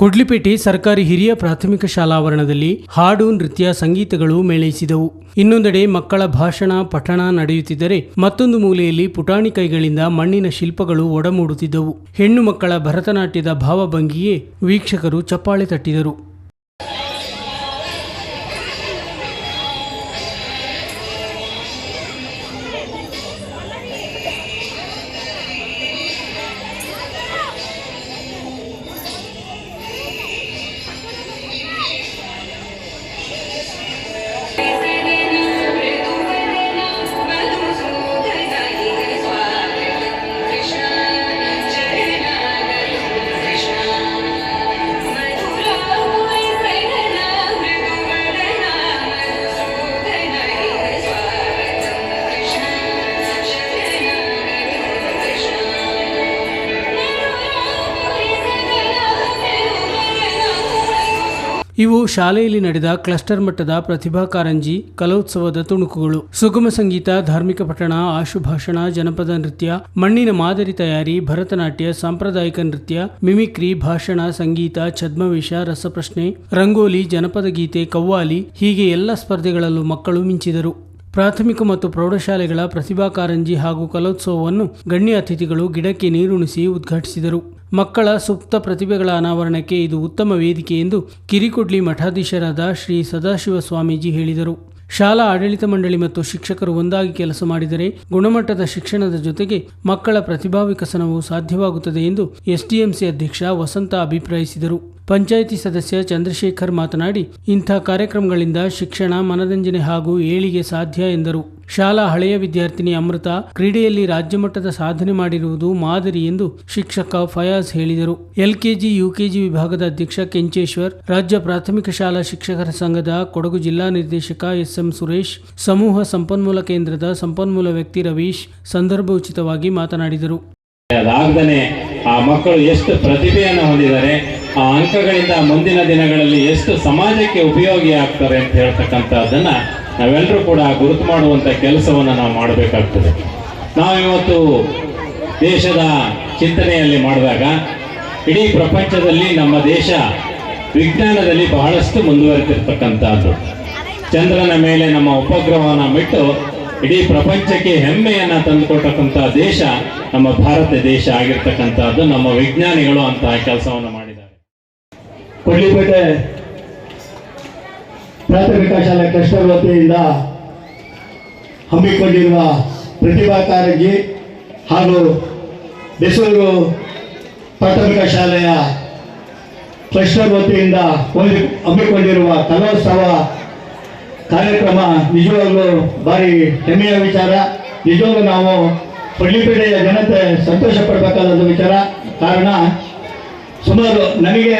ಕೊಡ್ಲಿಪೇಟೆ ಸರ್ಕಾರಿ ಹಿರಿಯ ಪ್ರಾಥಮಿಕ ಶಾಲಾವರಣದಲ್ಲಿ ಹಾಡು, ನೃತ್ಯ, ಸಂಗೀತಗಳು ಮೇಳೈಸಿದವು. ಇನ್ನೊಂದೆಡೆ ಮಕ್ಕಳ ಭಾಷಣ, ಪಠಣ ನಡೆಯುತ್ತಿದ್ದರೆ ಮತ್ತೊಂದು ಮೂಲೆಯಲ್ಲಿ ಪುಟಾಣಿ ಕೈಗಳಿಂದ ಮಣ್ಣಿನ ಶಿಲ್ಪಗಳು ಒಡಮೂಡುತ್ತಿದ್ದವು. ಹೆಣ್ಣು ಮಕ್ಕಳ ಭರತನಾಟ್ಯದ ಭಾವಭಂಗಿಯೇ ವೀಕ್ಷಕರು ಚಪ್ಪಾಳೆ ತಟ್ಟಿದರು. ಇವು ಶಾಲೆಯಲ್ಲಿ ನಡೆದ ಕ್ಲಸ್ಟರ್ ಮಟ್ಟದ ಪ್ರತಿಭಾ ಕಾರಂಜಿ, ಕಲೋತ್ಸವದ ತುಣುಕುಗಳು. ಸುಗಮ ಸಂಗೀತ, ಧಾರ್ಮಿಕ ಪಠಣ, ಆಶುಭಾಷಣ, ಜನಪದ ನೃತ್ಯ, ಮಣ್ಣಿನ ಮಾದರಿ ತಯಾರಿ, ಭರತನಾಟ್ಯ, ಸಾಂಪ್ರದಾಯಿಕ ನೃತ್ಯ, ಮಿಮಿಕ್ರಿ, ಭಾಷಣ, ಸಂಗೀತ, ಛದ್ಮವೇಷ, ರಸಪ್ರಶ್ನೆ, ರಂಗೋಲಿ, ಜನಪದ ಗೀತೆ, ಕವ್ವಾಲಿ ಹೀಗೆ ಎಲ್ಲ ಸ್ಪರ್ಧೆಗಳಲ್ಲೂ ಮಕ್ಕಳು ಮಿಂಚಿದರು. ಪ್ರಾಥಮಿಕ ಮತ್ತು ಪ್ರೌಢಶಾಲೆಗಳ ಪ್ರತಿಭಾ ಕಾರಂಜಿ ಹಾಗೂ ಕಲೋತ್ಸವವನ್ನು ಗಣ್ಯ ಅತಿಥಿಗಳು ಗಿಡಕ್ಕೆ ನೀರುಣಿಸಿ ಉದ್ಘಾಟಿಸಿದರು. ಮಕ್ಕಳ ಸುಪ್ತ ಪ್ರತಿಭೆಗಳ ಅನಾವರಣಕ್ಕೆ ಇದು ಉತ್ತಮ ವೇದಿಕೆ ಎಂದು ಕಿರಿಕೊಡ್ಲಿ ಮಠಾಧೀಶರಾದ ಶ್ರೀ ಸದಾಶಿವ ಸ್ವಾಮೀಜಿ ಹೇಳಿದರು. ಶಾಲಾ ಆಡಳಿತ ಮಂಡಳಿ ಮತ್ತು ಶಿಕ್ಷಕರು ಒಂದಾಗಿ ಕೆಲಸ ಮಾಡಿದರೆ ಗುಣಮಟ್ಟದ ಶಿಕ್ಷಣದ ಜೊತೆಗೆ ಮಕ್ಕಳ ಪ್ರತಿಭಾ ವಿಕಸನವು ಸಾಧ್ಯವಾಗುತ್ತದೆ ಎಂದು ಎಸ್ಡಿಎಂಸಿ ಅಧ್ಯಕ್ಷ ವಸಂತ ಅಭಿಪ್ರಾಯಿಸಿದರು. ಪಂಚಾಯಿತಿ ಸದಸ್ಯ ಚಂದ್ರಶೇಖರ್ ಮಾತನಾಡಿ, ಇಂಥ ಕಾರ್ಯಕ್ರಮಗಳಿಂದ ಶಿಕ್ಷಣ, ಮನರಂಜನೆ ಹಾಗೂ ಏಳಿಗೆ ಸಾಧ್ಯ ಎಂದರು. ಶಾಲಾ ಹಳೆಯ ವಿದ್ಯಾರ್ಥಿನಿ ಅಮೃತ ಕ್ರೀಡೆಯಲ್ಲಿ ರಾಜ್ಯಮಟ್ಟದ ಸಾಧನೆ ಮಾಡಿರುವುದು ಮಾದರಿ ಎಂದು ಶಿಕ್ಷಕ ಫಯಾಜ್ ಹೇಳಿದರು. ಎಲ್ಕೆಜಿ, ಯುಕೆಜಿ ವಿಭಾಗದ ಅಧ್ಯಕ್ಷ ಕೆಂಚೇಶ್ವರ್, ರಾಜ್ಯ ಪ್ರಾಥಮಿಕ ಶಾಲಾ ಶಿಕ್ಷಕರ ಸಂಘದ ಕೊಡಗು ಜಿಲ್ಲಾ ನಿರ್ದೇಶಕ ಎಸ್ಎಂ ಸುರೇಶ್, ಸಮೂಹ ಸಂಪನ್ಮೂಲ ಕೇಂದ್ರದ ಸಂಪನ್ಮೂಲ ವ್ಯಕ್ತಿ ರವೀಶ್ ಸಂದರ್ಭ ಉಚಿತವಾಗಿ ಮಾತನಾಡಿದರು. ಆ ಮಕ್ಕಳು ಎಷ್ಟು ಪ್ರತಿಭೆಯನ್ನು ಹೊಂದಿದ್ದಾರೆ ಆ ಅಂಕಗಳಿಂದ ಮುಂದಿನ ದಿನಗಳಲ್ಲಿ ಎಷ್ಟು ಸಮಾಜಕ್ಕೆ ಉಪಯೋಗಿ ಆಗ್ತಾರೆ ಅಂತ ಹೇಳ್ತಕ್ಕಂಥದ್ದನ್ನ ನಾವೆಲ್ಲರೂ ಕೂಡ ಗುರುತು ಮಾಡುವಂತ ಕೆಲಸವನ್ನು ನಾವು ಮಾಡಬೇಕಾಗ್ತದೆ. ನಾವು ಇವತ್ತು ದೇಶದ ಚಿಂತನೆಯಲ್ಲಿ ಮಾಡಿದಾಗ ಇಡೀ ಪ್ರಪಂಚದಲ್ಲಿ ನಮ್ಮ ದೇಶ ವಿಜ್ಞಾನದಲ್ಲಿ ಬಹಳಷ್ಟು ಮುಂದುವರೆತಿರ್ತಕ್ಕಂಥದ್ದು. ಚಂದ್ರನ ಮೇಲೆ ನಮ್ಮ ಉಪಗ್ರಹವನ್ನು ಬಿಟ್ಟು ಇಡೀ ಪ್ರಪಂಚಕ್ಕೆ ಹೆಮ್ಮೆಯನ್ನು ತಂದುಕೊಟ್ಟಕ್ಕಂಥ ದೇಶ ನಮ್ಮ ಭಾರತ ದೇಶ ಆಗಿರ್ತಕ್ಕಂಥದ್ದು ನಮ್ಮ ವಿಜ್ಞಾನಿಗಳು ಅಂತಹ ಕೆಲಸವನ್ನು ಮಾಡಿದ್ದಾರೆ. ಕೊಡ್ಲಿಪೇಟೆ ಪ್ರಾಥಮಿಕ ಶಾಲೆ ಕ್ಲಸ್ಟರ್ ವತಿಯಿಂದ ಹಮ್ಮಿಕೊಂಡಿರುವ ಪ್ರತಿಭಾ ಕಾರಂಜಿ ಹಾಗೂ ಬೆಸೂರು ಪ್ರಾಥಮಿಕ ಶಾಲೆಯ ಕ್ಲಸ್ಟರ್ ವತಿಯಿಂದ ಹಮ್ಮಿಕೊಂಡಿರುವ ಕಲೋತ್ಸವ ಕಾರ್ಯಕ್ರಮ ನಿಜವಾಗ್ಲೂ ಭಾರಿ ಹೆಮ್ಮೆಯ ವಿಚಾರ. ನಿಜವಾಗ್ಲೂ ನಾವು ಪಳ್ಳಿಪೇಟೆಯ ಜನತೆ ಸಂತೋಷ ಪಡಬೇಕಾದ ವಿಚಾರ. ಕಾರಣ, ಸುಮಾರು ನನಗೆ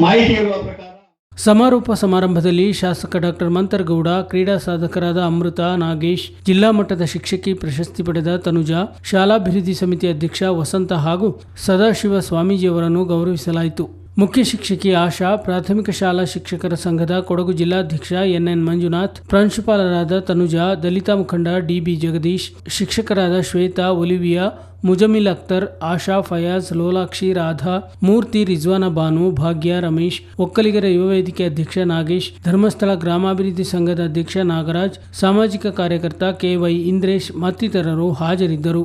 ಮಾಹಿತಿ ಇರುವ ಪ್ರಕಾರ ಸಮಾರೋಪ ಸಮಾರಂಭದಲ್ಲಿ ಶಾಸಕ ಡಾಕ್ಟರ್ ಮಂತರ್ಗೌಡ, ಕ್ರೀಡಾ ಸಾಧಕರಾದ ಅಮೃತ, ನಾಗೇಶ್, ಜಿಲ್ಲಾ ಮಟ್ಟದ ಶಿಕ್ಷಕಿ ಪ್ರಶಸ್ತಿ ಪಡೆದ ತನುಜಾ, ಶಾಲಾಭಿವೃದ್ಧಿ ಸಮಿತಿ ಅಧ್ಯಕ್ಷ ವಸಂತ ಹಾಗೂ ಸದಾಶಿವ ಸ್ವಾಮೀಜಿಯವರನ್ನು ಗೌರವಿಸಲಾಯಿತು. ಮುಖ್ಯ ಶಿಕ್ಷಕಿ ಆಶಾ, ಪ್ರಾಥಮಿಕ ಶಾಲಾ ಶಿಕ್ಷಕರ ಸಂಘದ ಕೊಡಗು ಜಿಲ್ಲಾಧ್ಯಕ್ಷ ಎನ್ಎನ್ ಮಂಜುನಾಥ್, ಪ್ರಾಂಶುಪಾಲರಾದ ತನುಜಾ, ದಲಿತ ಮುಖಂಡ ಡಿಬಿ ಜಗದೀಶ್, ಶಿಕ್ಷಕರಾದ ಶ್ವೇತಾ, ಒಲಿವಿಯಾ, ಮುಜಮಿಲ್ ಅಖ್ತರ್, ಆಶಾ ಫಯಾಜ್, ಲೋಲಾಕ್ಷಿ ರಾಧಾ, ಮೂರ್ತಿ ರಿಜ್ವಾನ ಬಾನು, ಭಾಗ್ಯ ರಮೇಶ್, ಒಕ್ಕಲಿಗರ ಯುವ ವೇದಿಕೆ ಅಧ್ಯಕ್ಷ ನಾಗೇಶ್, ಧರ್ಮಸ್ಥಳ ಗ್ರಾಮಾಭಿವೃದ್ಧಿ ಸಂಘದ ಅಧ್ಯಕ್ಷ ನಾಗರಾಜ್, ಸಾಮಾಜಿಕ ಕಾರ್ಯಕರ್ತ ಕೆವೈ ಇಂದ್ರೇಶ್ ಮತ್ತಿತರರು ಹಾಜರಿದ್ದರು.